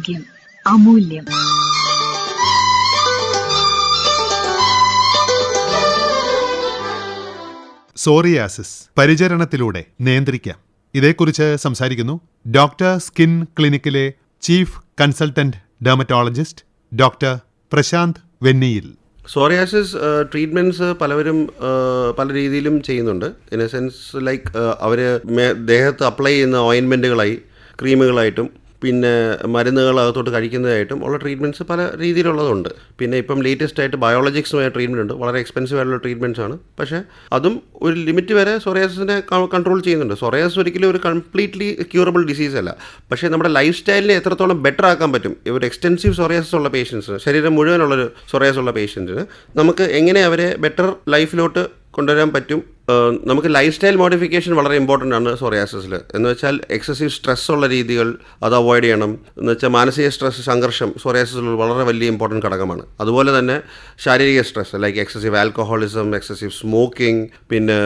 ആരോഗ്യം അമൂല്യം. സോറിയാസിസ് പരിചരണത്തിലൂടെ നിയന്ത്രിക്കാം. ഇതേക്കുറിച്ച് സംസാരിക്കുന്നു doctor skin ക്ലിനിക്കിലെ chief consultant dermatologist doctor Prashanth Venniyil. Psoriasis treatments പലവരും പല രീതിയിലും ചെയ്യുന്നുണ്ട്. ഇൻ എ സെൻസ് ലൈക്ക് അവർ ദേഹത്ത് അപ്ലൈ ചെയ്യുന്ന ഓയിൻമെന്റുകളായി ക്രീമുകളായിട്ടും പിന്നെ മരുന്നുകൾ അകത്തോട്ട് കഴിക്കുന്നതായിട്ടും ഉള്ള ട്രീറ്റ്മെന്റ്സ് പല രീതിയിലുള്ളതുണ്ട്. പിന്നെ ഇപ്പം ലേറ്റസ്റ്റ് ആയിട്ട് ബയോളജിക്സുമായ ട്രീറ്റ്മെന്റ് ഉണ്ട്. വളരെ എക്സ്പെൻസീവ് ആയിട്ടുള്ള ട്രീറ്റ്മെന്റ്സ് ആണ്. പക്ഷേ അതും ഒരു ലിമിറ്റ് വരെ സൊറിയാസിനെ കൺട്രോൾ ചെയ്യുന്നുണ്ട്. സൊറയാസ് ഒരിക്കലും ഒരു കംപ്ലീറ്റ്ലി ക്യൂറബിൾ ഡിസീസ് അല്ല. പക്ഷേ നമ്മുടെ ലൈഫ് സ്റ്റൈലിനെ എത്രത്തോളം ബെറ്റർ ആക്കാൻ പറ്റും? ഒരു എക്സ്റ്റെൻസീവ് സൊറിയാസിസ് ഉള്ള പേഷ്യൻസിന് ശരീരം മുഴുവനുള്ളൊരു സൊറയാസ് ഉള്ള പേഷ്യൻസിന് നമുക്ക് എങ്ങനെ അവരെ ബെറ്റർ ലൈഫിലോട്ട് കൊണ്ടുവരാൻ പറ്റും? നമുക്ക് ലൈഫ് സ്റ്റൈൽ മോഡിഫിക്കേഷൻ വളരെ ഇമ്പോർട്ടന്റ് ആണ് സോറിയാസിസിൽ എന്ന് വെച്ചാൽ എക്സസീവ് സ്ട്രെസ് ഉള്ള രീതികൾ അത് അവോയ്ഡ് ചെയ്യണം. എന്ന് വെച്ചാൽ മാനസിക സ്ട്രെസ് സംഘർഷം സോറിയാസിസിൽ വളരെ വലിയ ഇമ്പോർട്ടന്റ് ഘടകമാണ്. അതുപോലെ തന്നെ ശാരീരിക stress like excessive alcoholism excessive smoking പിന്നെ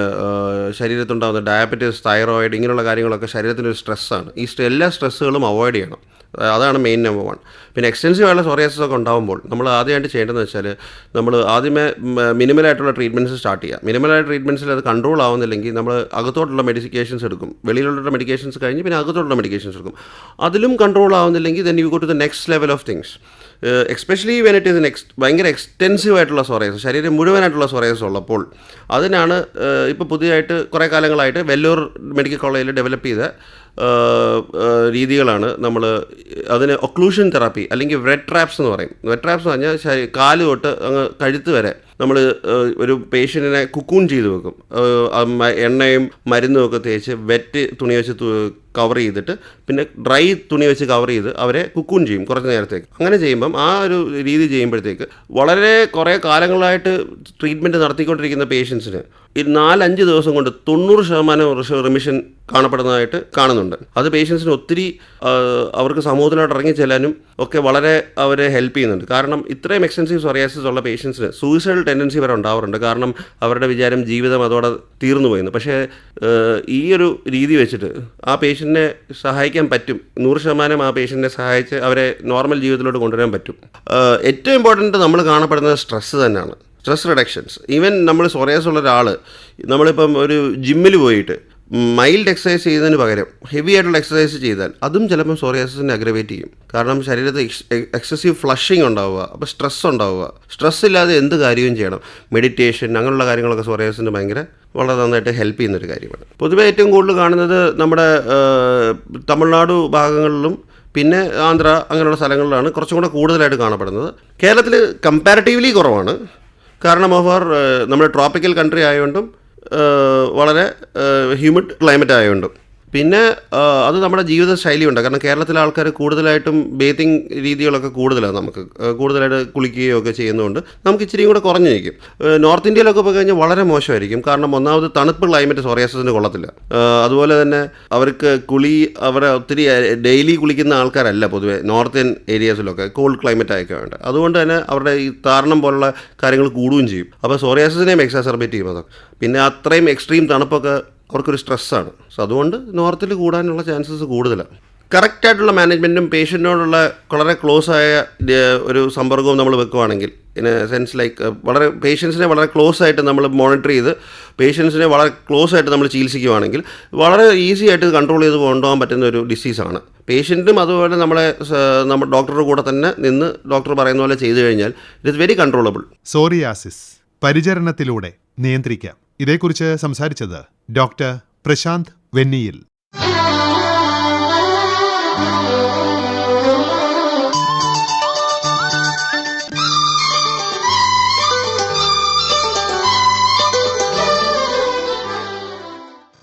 ശരീരത്തുണ്ടാകുന്ന ഡയബറ്റീസ് തൈറോയിഡ് ഇങ്ങനെയുള്ള കാര്യങ്ങളൊക്കെ ശരീരത്തിന്റെ ഒരു സ്ട്രെസ്സാണ് ഈ എല്ലാ സ്ട്രെസ്സുകളും അവോയ്ഡ് ചെയ്യണം. അതാണ് മെയിൻ നമ്പർ വൺ പിന്നെ എക്സ്റ്റൻസീവ് ആയിട്ടുള്ള സോറിയാസിസ് ഒക്കെ ഉണ്ടാകുമ്പോൾ നമ്മൾ ആദ്യമായിട്ട് ചെയ്യേണ്ടതെന്ന് വെച്ചാൽ നമ്മൾ ആദ്യമേ മിനിമലായിട്ടുള്ള ട്രീറ്റ്മെന്റ്സ് സ്റ്റാർട്ട് ചെയ്യുക. മിനിമലായ ട്രീറ്റ്മെന്റ്സിൽ അത് കൺട്രോൾ ആവുന്നില്ലെങ്കിൽ നമ്മൾ അകത്തോട്ടുള്ള മെഡിക്കേഷൻസ് എടുക്കും. വെളിയിലുള്ള മെഡിക്കേഷൻസ് കഴിഞ്ഞ് പിന്നെ അകത്തോട്ടുള്ള മെഡിക്കേഷൻസ് എടുക്കും. അതിലും control ആവുന്നില്ലെങ്കിൽ then you go to the next level of things especially when it is next ഭയങ്കര എക്സ്റ്റെൻസീവ് ആയിട്ടുള്ള സോറേസ് ശരീരം മുഴുവനായിട്ടുള്ള സോറേസ് ഉള്ളപ്പോൾ അതിനാണ് ഇപ്പോൾ പുതിയതായിട്ട് കുറേ കാലങ്ങളായിട്ട് വെല്ലൂർ മെഡിക്കൽ കോളേജിൽ ഡെവലപ്പ് ചെയ്ത രീതികളാണ് നമ്മൾ അതിന് ഒക്ലൂഷൻ തെറാപ്പി അല്ലെങ്കിൽ വെറ്റ് ട്രാപ്സ് എന്ന് പറയും. വെറ്റ് ട്രാപ്സ് എന്ന് പറഞ്ഞാൽ കാൽ തൊട്ട് അങ്ങ് കഴുത്ത് വരെ നമ്മൾ ഒരു പേഷ്യന്റിനെ കുക്കൂൺ ചെയ്ത് വെക്കും. എണ്ണയും മരുന്നും ഒക്കെ തേച്ച് വെറ്റ് തുണി വെച്ച് കവർ ചെയ്തിട്ട് പിന്നെ ഡ്രൈ തുണി വെച്ച് കവർ ചെയ്ത് അവരെ കുക്കൂൺ ചെയ്യും കുറച്ച് നേരത്തേക്ക്. അങ്ങനെ ചെയ്യുമ്പം ആ ഒരു രീതി ചെയ്യുമ്പോഴത്തേക്ക് വളരെ കുറേ കാലങ്ങളായിട്ട് ട്രീറ്റ്മെന്റ് നടത്തിക്കൊണ്ടിരിക്കുന്ന പേഷ്യൻസിന് ഈ നാലഞ്ച് ദിവസം കൊണ്ട് തൊണ്ണൂറ് ശതമാനം റിമിഷൻ കാണപ്പെടുന്നതായിട്ട് കാണുന്നുണ്ട്. അത് പേഷ്യൻസിന് ഒത്തിരി അവർക്ക് സമൂഹത്തിലോട്ട് ഇറങ്ങി ചെല്ലാനും ഒക്കെ വളരെ അവരെ ഹെൽപ്പ് ചെയ്യുന്നുണ്ട്. കാരണം ഇത്രയും എക്സ്റ്റൻസീവ് സൊറിയാസിസ് ഉള്ള പേഷ്യൻസിന് സൂയിസൈഡൽ ടെൻഡൻസി വരെ ഉണ്ടാവാറുണ്ട്. കാരണം അവരുടെ വിചാരം ജീവിതം അതോടെ തീർന്നു പോയിരുന്നു പക്ഷേ ഈ ഒരു രീതി വെച്ചിട്ട് ആ പേഷ്യന്റിനെ സഹായിക്കാൻ പറ്റും. നൂറ് ശതമാനം ആ പേഷ്യന്റിനെ സഹായിച്ച് അവരെ നോർമൽ ജീവിതത്തിലോട്ട് കൊണ്ടുവരാൻ പറ്റും. ഏറ്റവും ഇമ്പോർട്ടന്റ് നമ്മൾ കാണപ്പെടുന്നത് സ്ട്രെസ്സ് തന്നെയാണ്. സ്ട്രെസ് റിഡക്ഷൻസ് ഈവൻ നമ്മൾ സൊറിയാസ് ഉള്ള ഒരാൾ നമ്മളിപ്പം ഒരു ജിമ്മിൽ പോയിട്ട് മൈൽഡ് എക്സസൈസ് ചെയ്യുന്നതിന് പകരം ഹെവി ആയിട്ടുള്ള എക്സസൈസ് ചെയ്താൽ അതും ചിലപ്പം സോറിയാസിനെ അഗ്രവേറ്റ് ചെയ്യും. കാരണം ശരീരത്തിൽ എക്സസീവ് ഫ്ലഷിങ് ഉണ്ടാവുക അപ്പോൾ സ്ട്രെസ് ഉണ്ടാവുക. സ്ട്രെസ് ഇല്ലാതെ എന്ത് കാര്യവും ചെയ്യണം. മെഡിറ്റേഷൻ അങ്ങനെയുള്ള കാര്യങ്ങളൊക്കെ സോറിയാസിന് ഭയങ്കര വളരെ നന്നായിട്ട് ഹെൽപ്പ് ചെയ്യുന്നൊരു കാര്യമാണ്. പൊതുവേ ഏറ്റവും കൂടുതൽ കാണുന്നത് നമ്മുടെ തമിഴ്നാട് ഭാഗങ്ങളിലും പിന്നെ ആന്ധ്ര അങ്ങനെയുള്ള സ്ഥലങ്ങളിലാണ് കുറച്ചും കൂടെ കൂടുതലായിട്ട് കാണപ്പെടുന്നത്. കേരളത്തിൽ കമ്പാരിറ്റീവ്ലി കുറവാണ്. കാരണം അവർ നമ്മുടെ ട്രോപ്പിക്കൽ കൺട്രി ആയതുകൊണ്ടും വളരെ ഹ്യൂമിഡ് ക്ലൈമറ്റ് ആയതുകൊണ്ടും. പിന്നെ അത് നമ്മുടെ ജീവിത ശൈലിയുണ്ട്. കാരണം കേരളത്തിലെ ആൾക്കാർ കൂടുതലായിട്ടും ബേത്തിങ് രീതികളൊക്കെ കൂടുതലാണ് നമുക്ക്. കൂടുതലായിട്ട് കുളിക്കുകയോ ഒക്കെ ചെയ്യുന്നതുകൊണ്ട് നമുക്ക് ഇച്ചിരിയും കൂടെ കുറഞ്ഞു നിൽക്കും. നോർത്ത് ഇന്ത്യയിലൊക്കെ പോയി കഴിഞ്ഞാൽ വളരെ മോശമായിരിക്കും. കാരണം ഒന്നാമത് തണുപ്പ് ക്ലൈമറ്റ് സോറിയാസിന് കൊള്ളത്തില്ല. അതുപോലെ തന്നെ അവർക്ക് കുളി അവരെ ഒത്തിരി ഡെയിലി കുളിക്കുന്ന ആൾക്കാരല്ല പൊതുവേ നോർത്ത് ഏരിയാസിലൊക്കെ കോൾഡ് ക്ലൈമറ്റ് ആയൊക്കെ വേണ്ട അതുകൊണ്ട് തന്നെ അവരുടെ ഈ താരണം പോലുള്ള കാര്യങ്ങൾ കൂടുകയും ചെയ്യും. അപ്പോൾ സോറിയാസിനെയും എക്സാസർബേറ്റ് ചെയ്യും അതൊക്കെ. പിന്നെ അത്രയും എക്സ്ട്രീം തണുപ്പൊക്കെ അവർക്കൊരു സ്ട്രെസ്സാണ്. സോ അതുകൊണ്ട് നോർത്തിൽ കൂടാനുള്ള ചാൻസസ് കൂടുതലാണ്. കറക്റ്റായിട്ടുള്ള മാനേജ്മെന്റും പേഷ്യന്റിനോടുള്ള വളരെ ക്ലോസ് ആയ ഒരു സമ്പർക്കവും നമ്മൾ വെക്കുവാണെങ്കിൽ ഇൻ സെൻസ് ലൈക്ക് വളരെ പേഷ്യൻസിനെ വളരെ ക്ലോസ് ആയിട്ട് നമ്മൾ മോണിറ്റർ ചെയ്ത് പേഷ്യൻസിനെ വളരെ ക്ലോസ് ആയിട്ട് നമ്മൾ ചികിത്സിക്കുവാണെങ്കിൽ വളരെ ഈസി ആയിട്ട് കൺട്രോൾ ചെയ്ത് കൊണ്ടുപോകാൻ പറ്റുന്ന ഒരു ഡിസീസാണ്. പേഷ്യന്റും അതുപോലെ നമ്മളെ നമ്മുടെ ഡോക്ടറുടെ കൂടെ തന്നെ നിന്ന് ഡോക്ടർ പറയുന്ന പോലെ ചെയ്തു കഴിഞ്ഞാൽ it is very controllable. Psoriasis. പരിചരണത്തിലൂടെ നിയന്ത്രിക്കാം. ഇതേക്കുറിച്ച് സംസാരിച്ചത് ഡോക്ടർ പ്രശാന്ത് വെന്നിയിൽ.